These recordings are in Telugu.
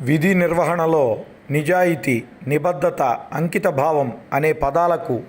విధి నిర్వహణలో నిజాయితీ నిబద్ధత అంకిత భావం అనే పదాలకు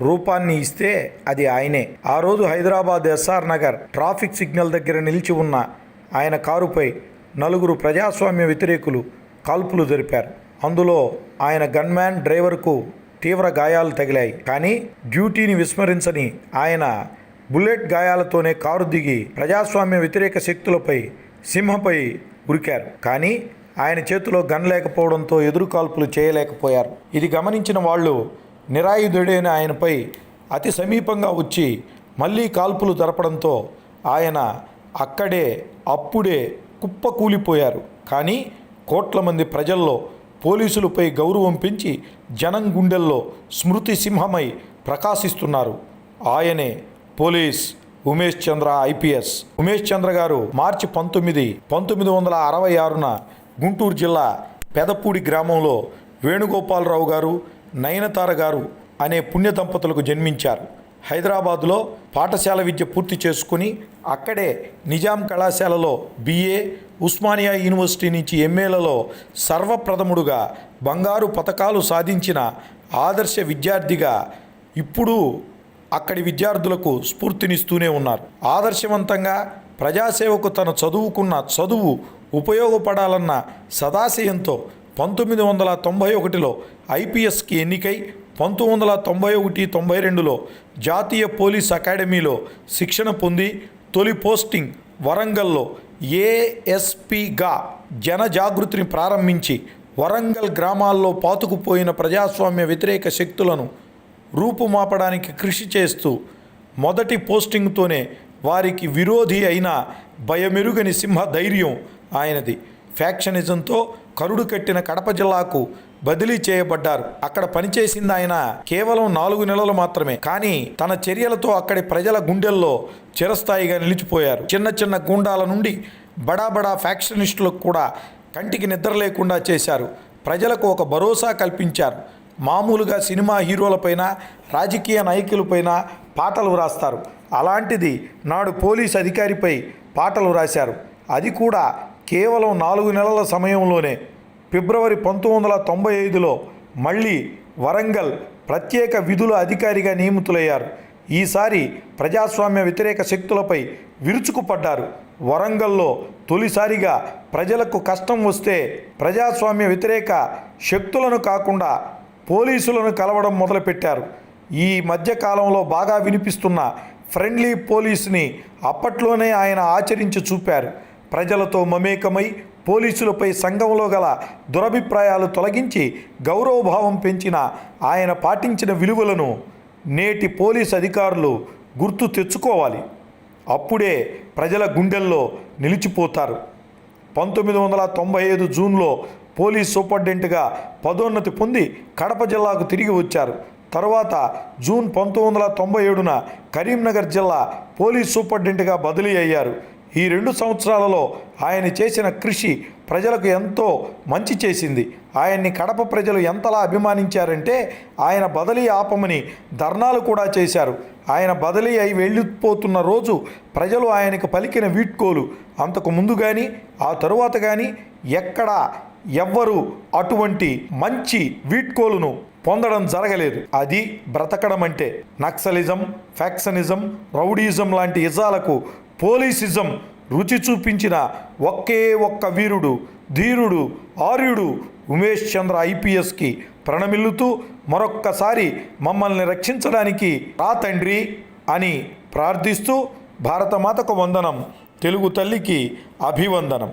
రూపాన్ని ఇస్తే అది ఆయనే. ఆ రోజు Hyderabad SR Nagar traffic signal దగ్గర నిలిచి ఉన్న ఆయన కారుపై నలుగురు ప్రజాస్వామ్య వ్యతిరేకులు కాల్పులు జరిపారు. అందులో ఆయన గన్మ్యాన్ డ్రైవర్కు తీవ్ర గాయాలు తగిలాయి. కానీ డ్యూటీని విస్మరించని ఆయన బుల్లెట్ గాయాలతోనే కారు దిగి ప్రజాస్వామ్య వ్యతిరేక శక్తులపై సింహపై ఉరికారు. కానీ ఆయన చేతిలో గన్ లేకపోవడంతో ఎదురు కాల్పులు చేయలేకపోయారు. ఇది గమనించిన వాళ్ళు నిరాయుధుడైన ఆయనపై అతి సమీపంగా వచ్చి మళ్ళీ కాల్పులు జరపడంతో ఆయన అక్కడే అప్పుడే కుప్పకూలిపోయారు. కానీ కోట్ల మంది ప్రజల్లో పోలీసులపై గౌరవం పెంచి జనం గుండెల్లో స్మృతి సింహమై ప్రకాశిస్తున్నారు. ఆయనే పోలీస్ ఉమేష్ చంద్ర ఐపీఎస్. ఉమేష్ చంద్ర గారు మార్చి పంతొమ్మిది పంతొమ్మిది వందల అరవై ఆరున గుంటూరు జిల్లా పెదపూడి గ్రామంలో వేణుగోపాలరావు గారు నయనతార గారు అనే పుణ్య దంపతులకు జన్మించారు. హైదరాబాదులో పాఠశాల విద్య పూర్తి చేసుకుని అక్కడే నిజాం కళాశాలలో బిఏ ఉస్మానియా యూనివర్సిటీ నుంచి ఎంఏలలో సర్వప్రథముడుగా బంగారు పథకాలు సాధించిన ఆదర్శ విద్యార్థిగా ఇప్పుడు అక్కడి విద్యార్థులకు స్ఫూర్తినిస్తూనే ఉన్నారు. ఆదర్శవంతంగా ప్రజాసేవకు తన చదువుకున్న చదువు ఉపయోగపడాలన్న సదాశయంతో పంతొమ్మిది వందల తొంభై ఒకటిలో ఐపీఎస్కి ఎన్నికై పంతొమ్మిది వందల తొంభై ఒకటి తొంభై రెండులో జాతీయ పోలీస్ అకాడమీలో శిక్షణ పొంది తొలి పోస్టింగ్ వరంగల్లో ఏఎస్పిగా జనజాగృతిని ప్రారంభించి వరంగల్ గ్రామాల్లో పాతుకుపోయిన ప్రజాస్వామ్య వ్యతిరేక శక్తులను రూపుమాపడానికి కృషి చేస్తూ మొదటి పోస్టింగ్తోనే వారికి విరోధి అయిన భయమెరుగని సింహ ధైర్యం ఆయనది. ఫ్యాక్షనిజంతో కరుడు కట్టిన కడప జిల్లాకు బదిలీ చేయబడ్డారు. అక్కడ పనిచేసింది ఆయన కేవలం నాలుగు నెలలు మాత్రమే. కానీ తన చర్యలతో అక్కడి ప్రజల గుండెల్లో చిరస్థాయిగా నిలిచిపోయారు. చిన్న చిన్న గుండాల నుండి బడా బడా ఫ్యాక్షనిస్టులకు కూడా కంటికి నిద్ర లేకుండా చేశారు. ప్రజలకు ఒక భరోసా కల్పించారు. మామూలుగా సినిమా హీరోలపైన రాజకీయ నాయకులపైన పాటలు వ్రాస్తారు అలాంటిది నాడు పోలీస్ అధికారిపై పాటలు రాశారు. అది కూడా కేవలం నాలుగు నెలల సమయంలోనే. ఫిబ్రవరి పంతొమ్మిది వందల తొంభై ఐదులో మళ్ళీ వరంగల్ ప్రత్యేక విధుల అధికారిగా నియమితులయ్యారు. ఈసారి ప్రజాస్వామ్య వ్యతిరేక శక్తులపై విరుచుకుపడ్డారు. వరంగల్లో తొలిసారిగా ప్రజలకు కష్టం వస్తే ప్రజాస్వామ్య వ్యతిరేక శక్తులను కాకుండా పోలీసులను కలవడం మొదలుపెట్టారు. ఈ మధ్యకాలంలో బాగా వినిపిస్తున్న ఫ్రెండ్లీ పోలీస్ని అప్పట్లోనే ఆయన ఆచరించి చూపారు. ప్రజలతో మమేకమై పోలీసులపై సంఘంలో గల దురభిప్రాయాలు తొలగించి గౌరవభావం పెంచిన ఆయన పాటించిన విలువలను నేటి పోలీస్ అధికారులు గుర్తు తెచ్చుకోవాలి. అప్పుడే ప్రజల గుండెల్లో నిలిచిపోతారు. పంతొమ్మిది వందల తొంభై ఐదు జూన్లో పోలీస్ సూపరింటెండెంట్గా పదోన్నతి పొంది కడప జిల్లాకు తిరిగి వచ్చారు. తర్వాత జూన్ పంతొమ్మిది వందల తొంభై ఏడున కరీంనగర్ జిల్లా పోలీస్ సూపరింటెండెంట్గా బదిలీ అయ్యారు. ఈ రెండు సంవత్సరాలలో ఆయన చేసిన కృషి ప్రజలకు ఎంతో మంచి చేసింది. ఆయన్ని కడప ప్రజలు ఎంతలా అభిమానించారంటే ఆయన బదిలీ ఆపమని ధర్నాలు కూడా చేశారు. ఆయన బదిలీ అయి వెళ్ళిపోతున్న రోజు ప్రజలు ఆయనకు పలికిన వీడ్కోలు అంతకు ముందు కానీ ఆ తరువాత కానీ ఎక్కడా ఎవ్వరూ అటువంటి మంచి వీడ్కోలును పొందడం జరగలేదు. అది బ్రతకడం అంటే నక్సలిజం ఫ్యాక్షనిజం రౌడీజం లాంటి ఇజాలకు పోలీసిజం రుచి చూపించిన ఒకే ఒక్క వీరుడు ధీరుడు ఆర్యుడు ఉమేష్ చంద్ర ఐపీఎస్కి ప్రణమిల్లుతూ మరొక్కసారి మమ్మల్ని రక్షించడానికి రా తండ్రి అని ప్రార్థిస్తూ భారతమాతకు వందనం తెలుగు తల్లికి అభివందనం.